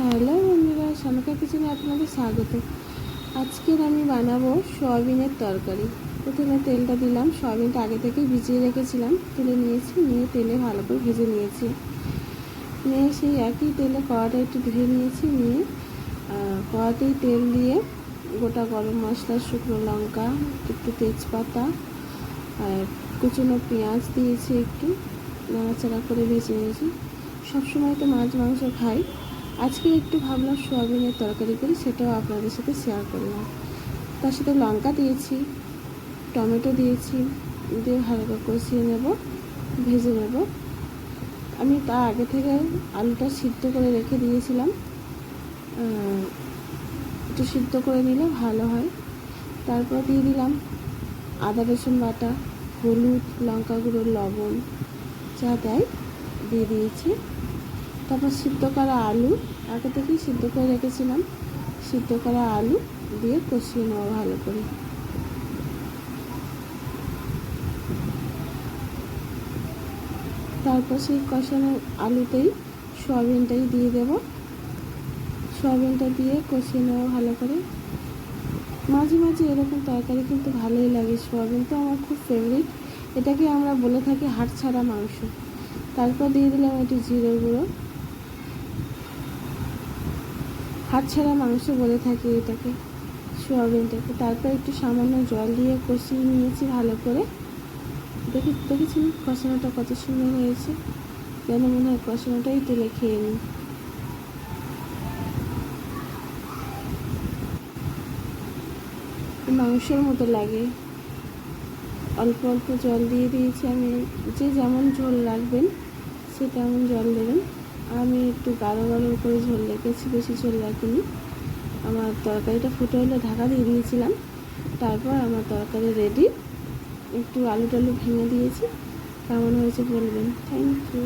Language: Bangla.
হ্যালো বন্ধুরা সনকা কিচেনে আপনাদের স্বাগত। আজকের আমি বানাবো সয়াবিনের তরকারি। প্রথমে তেলটা দিলাম, সয়াবিনটা আগে থেকে ভিজিয়ে রেখেছিলাম। তুলে নিয়েছি, নিয়ে তেলে ভালো করে ভেজে নিয়েছি। নিয়ে সেই একই তেলে কড়াটা একটু ধুয়ে নিয়েছি, নিয়ে কড়াতেই তেল দিয়ে গোটা গরম মশলা, শুকনো লঙ্কা, একটু তেজপাতা, আর কুচনো পেঁয়াজ দিয়েছি একটু, নাড়াচাড়া করে ভেজে নিয়েছি। সবসময় তো মাছ, মাংস খাই আজকে একটু ভাবলাম সোয়াবিনের তরকারি করি, সেটাও আপনাদের সাথে শেয়ার করলাম। তার সাথে লঙ্কা দিয়েছি, টমেটো দিয়েছি, দিয়ে হালকা কষিয়ে নেব, ভেজে নেব। আমি তার আগে থেকে আলুটা সিদ্ধ করে রেখে দিয়েছিলাম। একটু সিদ্ধ করে নিলে ভালো হয়। তারপর দিয়ে দিলাম আদা, রসুন বাটা, হলুদ, লঙ্কা গুঁড়ো, লবণ, যা দেয়, দিয়ে দিয়েছি। তারপর সিদ্ধ করা আলু, আগে থেকেই সিদ্ধ করে রেখেছিলাম। সিদ্ধ করা আলু দিয়ে কষিয়ে নেওয়া ভালো করে। তারপর সেই কষানো আলুতেই সয়াবিনটাই দিয়ে দেব। সয়াবিনটা দিয়ে কষিয়ে নেওয়া ভালো করে। মাঝে মাঝে এরকম তরকারি কিন্তু ভালোই লাগে। সয়াবিন তো আমার খুব ফেভারিট এটাকে আমরা বলে থাকি হাড় ছাড়া মাংস। তারপর দিয়ে দিলাম একটু জিরে গুঁড়ো। হাত ছাড়া মাংস বলে থাকি এটাকে সোয়াবিনটাকে তারপর একটু সামান্য জল দিয়ে কষিয়ে নিয়েছি ভালো করে। দেখি, দেখেছি কষানোটা কত সুন্দর হয়েছে। যেন মনে হয় কষানোটাই তুলে খেয়ে নিই। মাংসের মতো লাগে। অল্প অল্প জল দিয়ে দিয়েছি আমি। যে যেমন ঝোল রাখবেন, সে তেমন জল দেবেন। আমি একটু গাঢ় গাঢ় করে ঝোল রেখেছি, বেশি ঝোল রাখিনি। আমার তরকারিটা ফুটে হলে ঢাকা দিয়ে দিয়েছিলাম। তারপর আমার তরকারি রেডি একটু আলু টালু ভেঙে দিয়েছি। কেমন হয়েছে বলবেন। Thank you